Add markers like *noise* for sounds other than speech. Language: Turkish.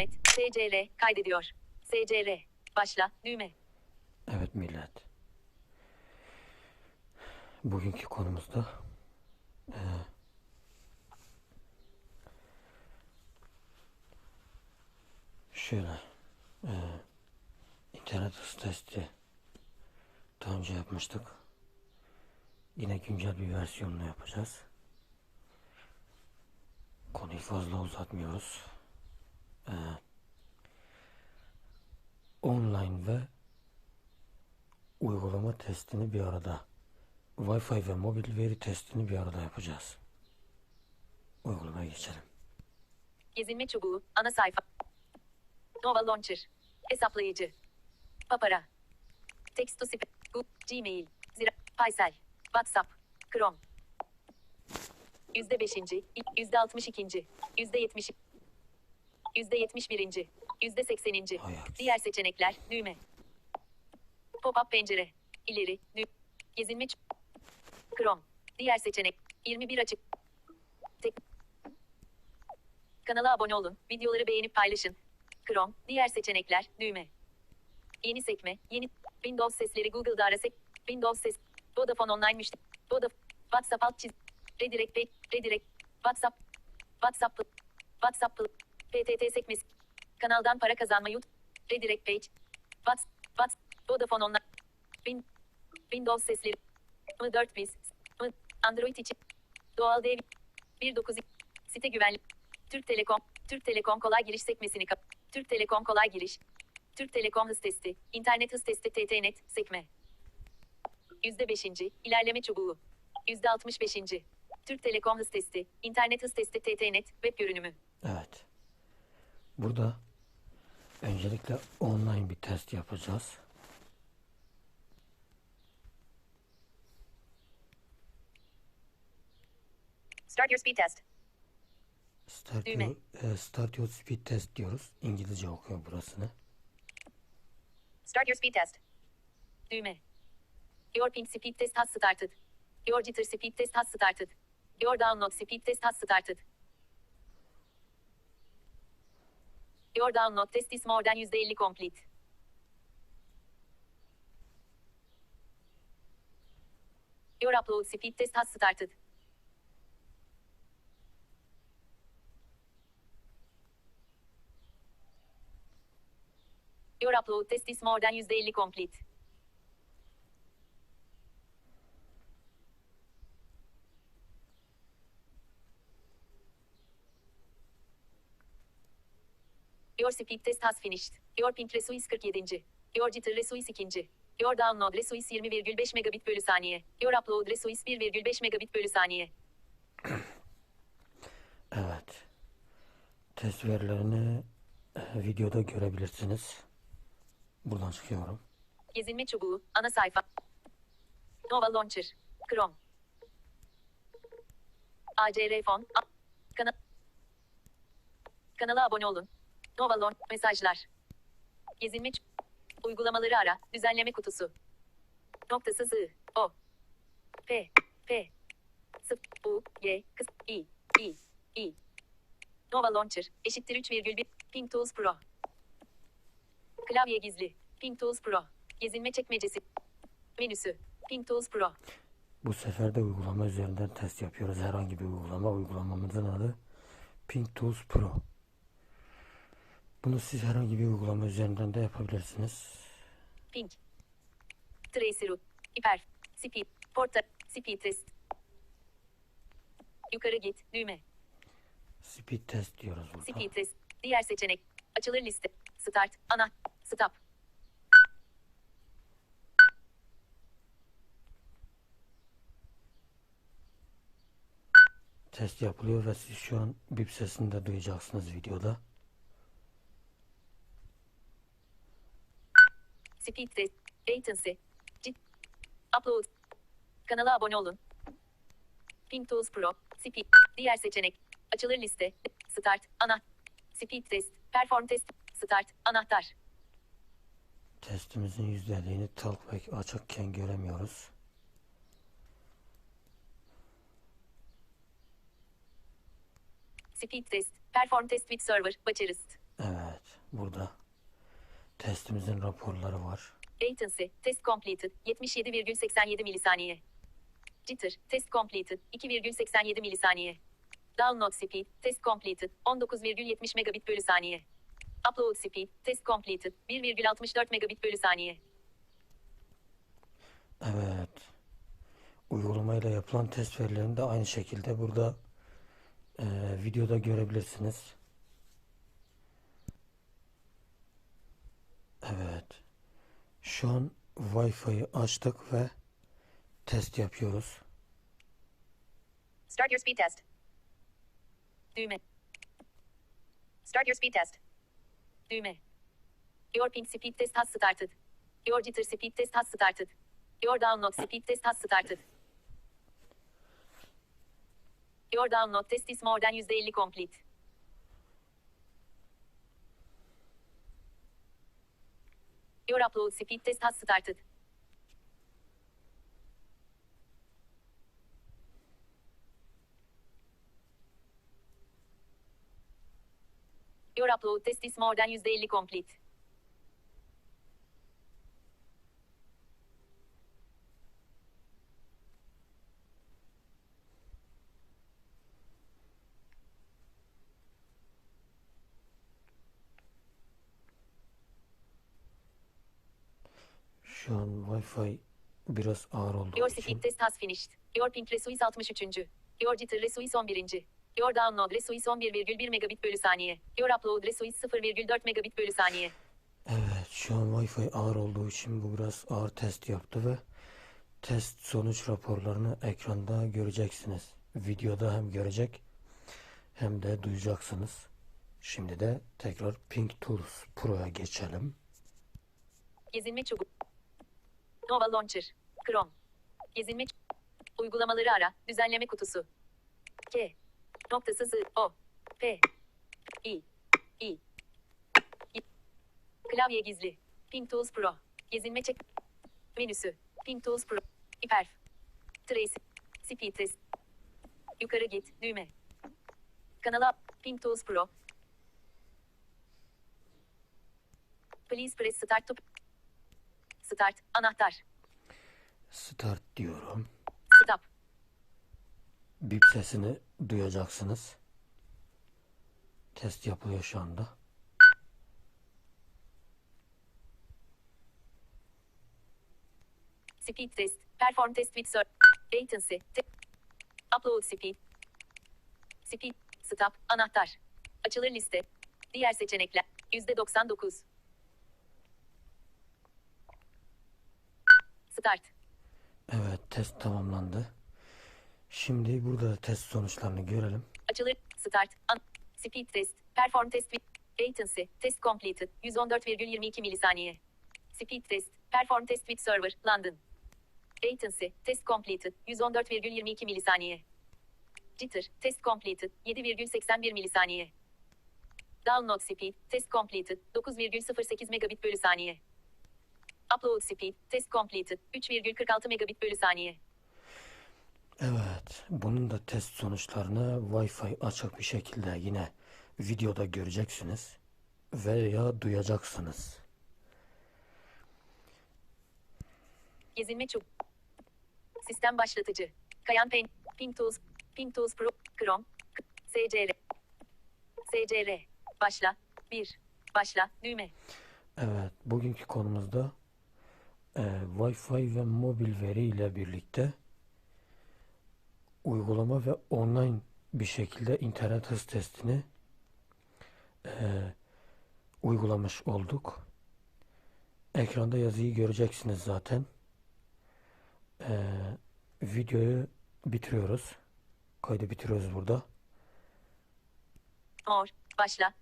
Met. SCR. Kaydediyor. SCR. Başla. Düğme. Evet millet. Bugünkü konumuzda eee, şöyle eee, internet hız testi daha önce yapmıştık. Yine güncel bir versiyonunu yapacağız. Konuyu fazla uzatmıyoruz. Eee, online ve uygulama testini bir arada Wi-Fi ve mobil veri testini bir arada yapacağız. Uygulamaya geçelim. Gezinme çubuğu. Ana sayfa. Nova Launcher. Hesaplayıcı. Papara. Google, Gmail. Zira. Paysel. WhatsApp. Chrome. Yüzde beşinci. Yüzde altmış ikinci. Yüzde yetmiş. Yüzde yetmiş birinci. Yüzde sekseninci. Diğer seçenekler. Düğme. Pop-up pencere. İleri. Dü Gezinme Chrome. Diğer seçenek. 21 açık. Tek. Kanala abone olun. Videoları beğenip paylaşın. Chrome. Diğer seçenekler. Düğme. Yeni sekme. Yeni. Windows sesleri Google'da arasek. Windows ses. Vodafone online müşteri. Vodafone. WhatsApp alt çiz. Redirect. Redirect. WhatsApp. WhatsApp. WhatsApp. PTT sekmesi. Kanaldan para kazanma YouTube. Redirect page. Whats. Whats. Vodafone online. Win. Windows sesleri. M4 biz. M. Android için. Doğal dev. 19. Site güvenlik. Türk Telekom. Türk Telekom kolay giriş sekmesini kap. Türk Telekom kolay giriş. Türk Telekom hız testi. İnternet hız testi TTNet sekme. Yüzde beşinci. İlerleme çubuğu. Yüzde altmış beşinci. Türk Telekom hız testi. İnternet hız testi TTNet web görünümü. Evet. Burada öncelikle online bir test yapacağız. Start your speed test. Start Düğme. your, e, start your speed test diyoruz. İngilizce okuyor burasını. Start your speed test. Düğme. Your ping speed test has started. Your jitter speed test has started. Your download speed test has started. Your download test is more than %50 complete. Your upload speed test has started. Your upload test is more than %50 complete. Your speed test has finished. Your ping resu is 47. Your jitter resu is 2. Your download resu is 20,5 megabit bölü saniye. Your upload resu is 1,5 megabit bölü saniye. *clears throat* Evet. Test verilerini e, videoda görebilirsiniz. Buradan çıkıyorum. Gezinme çubuğu, ana sayfa. Nova Launcher, Chrome. ACR fon, a- kana- kanala abone olun. Nova Launch, mesajlar. Gezinme uygulamaları ara, düzenleme kutusu. Noktasız I, O, P, P, Sıf, U, Y, kıs, I, I, I. Nova Launcher, eşittir 3,1, Ping Tools Pro. Klavye gizli. Ping Tools Pro. Gezinme çekmecesi. Menüsü. Ping Tools Pro. Bu sefer de uygulama üzerinden test yapıyoruz. Herhangi bir uygulama. Uygulamamızın adı Pink Tools Pro. Bunu siz herhangi bir uygulama üzerinden de yapabilirsiniz. Ping. Tracy Root. Hiper. Speed. Porta. Speed test. Yukarı git. Düğme. Speed test diyoruz burada. Speed test. Diğer seçenek. Açılır liste. Start. Ana. Stop. Test yapılıyor ve siz şu an bip sesini de duyacaksınız videoda. Speed test. Latency. Upload. Kanala abone olun. Ping Tools Pro. Speed. Diğer seçenek. Açılır liste. Start. Ana. Speed test. Perform test. Start. Anahtar. Testimizin yüzdeliğini talkback açıkken göremiyoruz. Speed test. Perform test with server. Başarıst. Evet. burada testimizin raporları var. Latency, test completed, 77,87 milisaniye. Jitter, test completed, 2,87 milisaniye. Download speed, test completed, 19,70 megabit bölü saniye. Upload speed, test completed, 1,64 megabit bölü saniye. Evet. Uygulamayla yapılan test verilerini de aynı şekilde burada eee, videoda görebilirsiniz. Evet. Şu an Wi-Fi'yi açtık ve test yapıyoruz. Start your speed test. Düğme. Start your speed test. Düğme. Your ping speed test has started. Your jitter speed test has started. Your download speed test has started. Your download test is more than %50 complete. Your upload speed test has started. Your upload test is more than %50 complete. Şu an Wi-Fi biraz ağır olduğu Your speed test has finished. Your ping resuis 63. Your jitter resuis 11. Your download resuis 11,1 megabit bölü saniye. Your upload resuis 0,4 megabit bölü saniye. Evet, şu an Wi-Fi ağır olduğu için bu biraz ağır test yaptı ve test sonuç raporlarını ekranda göreceksiniz. Videoda hem görecek hem de duyacaksınız. Şimdi de tekrar Pink Tools Pro'ya geçelim. Gezinme çubuğu. Nova Launcher. Chrome. Gezinme Uygulamaları ara. Düzenleme kutusu. K. Noktası Z. O. P. I. I. Klavye gizli. Ping Tools Pro. Gezinme çek. Menüsü. Ping Tools Pro. Hiperf. Trace. Speed test. Yukarı git. Düğme. Kanala. Ping Tools Pro. Please press start to Start. Anahtar. Start diyorum. Stop. Bip sesini duyacaksınız. Test yapılıyor şu anda. Speed test. Perform test with ser- latency. Te- upload speed. Speed. Stop. Anahtar. Açılır liste. Diğer seçenekler. %99. Start. Evet, test tamamlandı. Şimdi burada da test sonuçlarını görelim. Açılır. Start. An- Speed test. Perform test with latency. Test completed. 114,22 milisaniye. Speed test. Perform test with server. London. Latency. Test completed. 114,22 milisaniye. Jitter. Test completed. 7,81 milisaniye. Download speed. Test completed. 9,08 megabit bölü saniye. Upload speed. Test completed. 3,46 megabit bölü saniye. Evet, bunun da test sonuçlarını Wi-Fi açık bir şekilde yine videoda göreceksiniz veya duyacaksınız. Gezinme çub. Sistem başlatıcı. Kayan Pen. Ping Tools. Ping Tools Pro. Chrome. SCR. SCR. Başla. 1. Başla. Düğme. Evet, bugünkü konumuzda e, Wi-Fi ve mobil veri ile birlikte uygulama ve online bir şekilde internet hız testini e, uygulamış olduk. Ekranda yazıyı göreceksiniz zaten. E, videoyu bitiriyoruz. Kaydı bitiriyoruz burada. More. Başla.